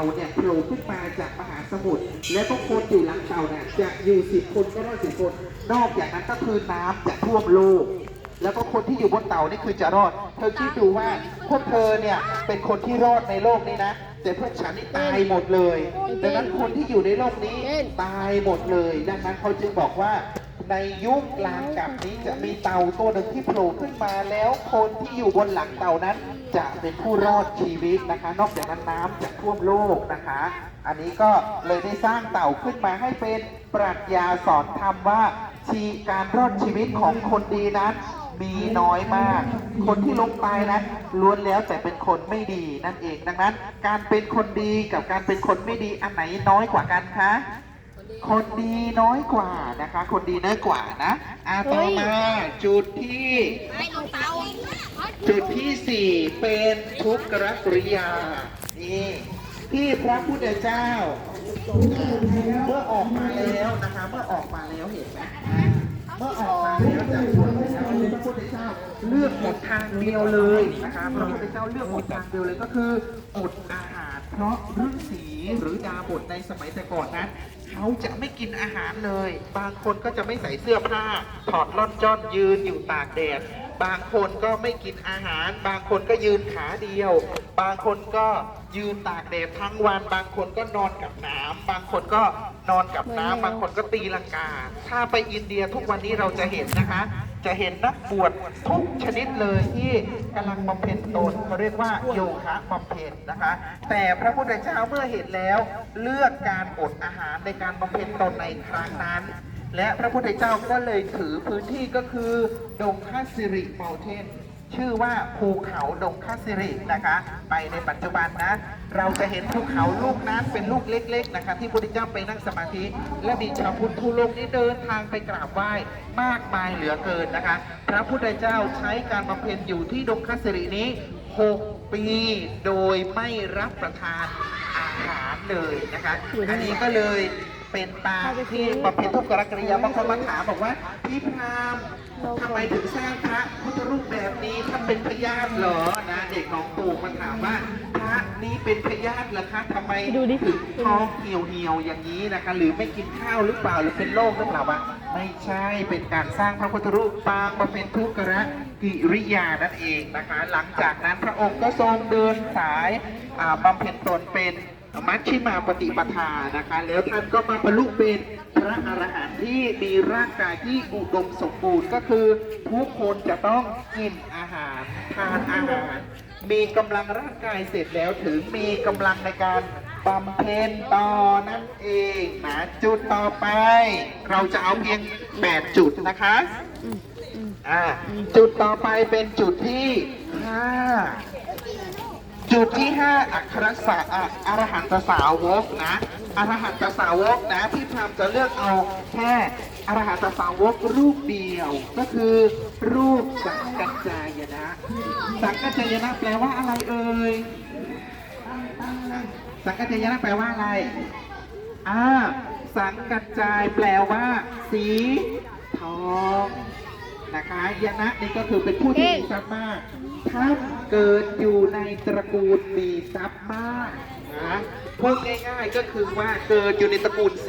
าเนี่ยโผล่ขึ้นมาจากมหาสมุทรและก็คนอยู่หลังเต่าเนี่ยจะอยู่สิบคนก็รอดสิบคน นอกจากนั้นก็คือน้ำจะท่วมโลก แล้วก็คนที่อยู่บนเต่านี่คือจะรอด เธอคิดดูว่าพวกเธอเนี่ยเป็นคนที่รอดในโลกนี้นะแต่พวกฉันนี่ตายหมดเลย ดังนั้นคนที่อยู่ในโลกนี้ตายหมดเลย ดังนั้นเขาจึงบอกว่า ในยุคกลางกับนี้จะมีเต่าตัวหนึ่งที่โผล่ขึ้นมาแล้วคนที่อยู่บนหลังเต่านั้น จะเป็นผู้รอดชีวิตนะคะ นอกจากนั้นน้ำจะท่วมโลกนะคะ อันนี้ก็เลยได้สร้างเต่าขึ้นมาให้เป็นปรัชญาสอนธรรมว่าชีการรอดชีวิตของคนดีนั้นมีน้อยมาก คนที่ลงไปนั้นล้วนแล้วแต่เป็นคนไม่ดีนั่นเอง ดังนั้น การเป็นคนดีกับการเป็นคนไม่ดีอันไหนน้อยกว่ากันคะ คนดีน้อยกว่านะคะ คนดีน้อยกว่านะอะต่อมาจุดที่ ไม่ลงเตาจุดที่สี่เป็นทุกขกริยา นี่ที่พระพุทธเจ้า เมื่อออกมาแล้วนะคะ เมื่อออกมาแล้วเห็นไหมเมื่อออกมาแล้วจากบวช เลือกหมดทางเดียวเลยนะคะพระพุทธเจ้าเลือกหมดทางเดียวเลยก็คืออดอาหาร เพราะฤาษีหรือดาบทในสมัยแต่ก่อนนั้นเขาจะไม่กินอาหารเลย บางคนก็จะไม่ใส่เสื้อผ้า ถอดล่อนจ้อนยืนอยู่ตากแดด บางคนก็ไม่กินอาหาร บางคนก็ยืนขาเดียว บางคนก็ยืนตากแดดทั้งวัน บางคนก็นอนกับน้ำบางคนก็นอนกับน้ำบางคนก็ตีลังกา ถ้าไปอินเดียทุกวันนี้เราจะเห็นนะคะ จะเห็นนักบวชทุกชนิดเลยที่กำลังบำเพ็ญตนเขาเรียกว่าโยคะบำเพ็ญนะคะ แต่พระพุทธเจ้าเมื่อเห็นแล้ว เลือกการอดอาหารในการบำเพ็ญตนในครั้งนั้น และพระพุทธเจ้าก็เลยถือพื้นที่ก็คือดงคาสิริเมลเทนชื่อว่าภูเขาดงคาสิรินะคะ ไปในปัจจุบันนะ เราจะเห็นภูเขาลูกนั้นเป็นลูกเล็ก ๆ นะคะที่พระพุทธเจ้าไปนั่งสมาธิ และมีชาวพุทธทั่วโลกนี้เดินทางไปกราบไหว้มากมายเหลือเกินนะคะ พระพุทธเจ้าใช้การบำเพ็ญอยู่ที่ดงคาสิรินี้ 6 ปีโดยไม่รับประทานอาหารเลยนะคะอันนี้ก็เลยเป็นตาที่บำเพ็ญทุกขกริยาบางคนมาถามบอกว่าพี่พรามทำไมถึงสร้างพระพุทธรูปแบบนี้ท่านเป็นพญาติเหรอนะเด็กน้องปู่มาถามว่า ระนี้เป็นพญาติเหรอคะทำไมดูดิ ถึงท้องเหี่ยวเหี่ยวๆอย่างนี้นะคะ หรือไม่กินข้าวหรือเปล่าหรือเป็นโรคหรือเปล่าวะไม่ใช่เป็นการสร้างพระพุทธรูปปางบำเพ็ญทุกขกิริยานั่นเองนะคะ หลังจากนั้นพระองค์ก็ทรงเดินสายอ่าบำเพ็ญตนเป็นมัชชิมาปฏิปทานะคะ แล้วท่านก็มาบรรลุเป็นพระอรหันต์ที่มีร่างกายที่อุดมสมบูรณ์ก็คือทุกคนจะต้องกินอาหารทานอาหาร มีกำลังร่างกายเสร็จแล้วถึงมีกำลังในการบำเพ็ญต่อนั่นเองนะจุดต่อไป เราจะเอาเพียง8จุดนะคะอ่าจุดต่อไปเป็นจุดที่5 จุดที่ 5 อัครสาอรหันตสาวกนะอรหันตสาวกนะพี่พรามจะเลือกเอาแค่อรหันตสาวกรูปเดียว ก็คือรูปสังกัจจายนะ สังกัจจายนะแปลว่าอะไรเอ่ยสังกัจจายนะแปลว่าอะไรอ่าสังกัจจายแปลว่า สีทอง นะคะยนะนี่ก็คือเป็นผู้ที่มีทรัพย์มาก ท่านเกิดอยู่ในตระกูลมีทรัพย์มากนะพูดง่ายๆก็คือว่าเกิดอยู่ในตระกูลเศรษฐี